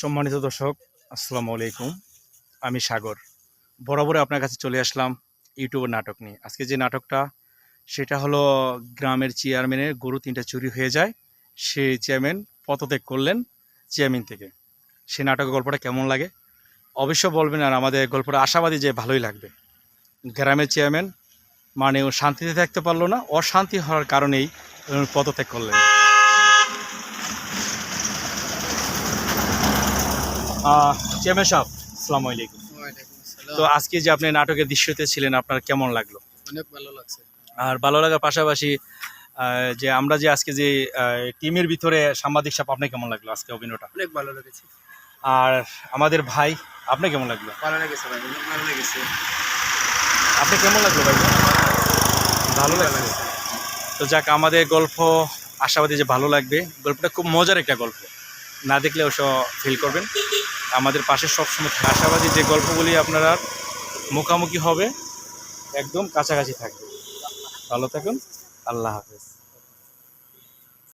সম্মানিত দর্শক, আসসালামু আলাইকুম। আমি সাগর। বরাবরে আপনার কাছে চলে আসলাম ইউটিউবের নাটক নিয়ে। আজকে যে নাটকটা, সেটা হলো গ্রামের চেয়ারম্যানের গরু তিনটা চুরি হয়ে যায় সেই চেয়ারম্যান পদত্যাগ করলেন চেয়ারম্যান থেকে। সে নাটকের গল্পটা কেমন লাগে? অবশ্য বলবেন আর আমাদের গল্পটা আশাবাদী যে ভালোই লাগবে। গ্রামের চেয়ারম্যান মানে ও শান্তিতে থাকতে পারল না, অশান্তি হওয়ার কারণেই পদত্যাগ করলেন। চেয়ারম্যান সাহেব আসসালামু আলাইকুম। তো আজকে যে আপনি নাটকের দৃশ্যতে ছিলেন আপনার কেমন লাগল? অনেক ভালো লাগছে। আর ভালো লাগার পাশাপাশি যে আমরা যে আজকে যে টিমের ভিতরে সাংবাদিক সাহেব আপনার কেমন লাগল আজকে অভিনয়টা? অনেক ভালো লেগেছে। আর আমাদের ভাই আপনার কেমন লাগল? ভালো লেগেছে ভাই অনেক ভালো লেগেছে। আপনি কেমন লাগল ভাই? ভালো লাগছে। তো যাক আমাদের গল্প আশাবাদী যে ভালো লাগবে। গল্পটা খুব মজার একটা গল্প। না দেখলে অবশ্য ফিল করবেন। আমাদের পাশে সবসময়। আশাবাদী যে গল্পগুলি আপনারা মুখামুখি হবে, একদম কাছাকাছি থাকবে ভালো থাকুন, আল্লাহ হাফেজ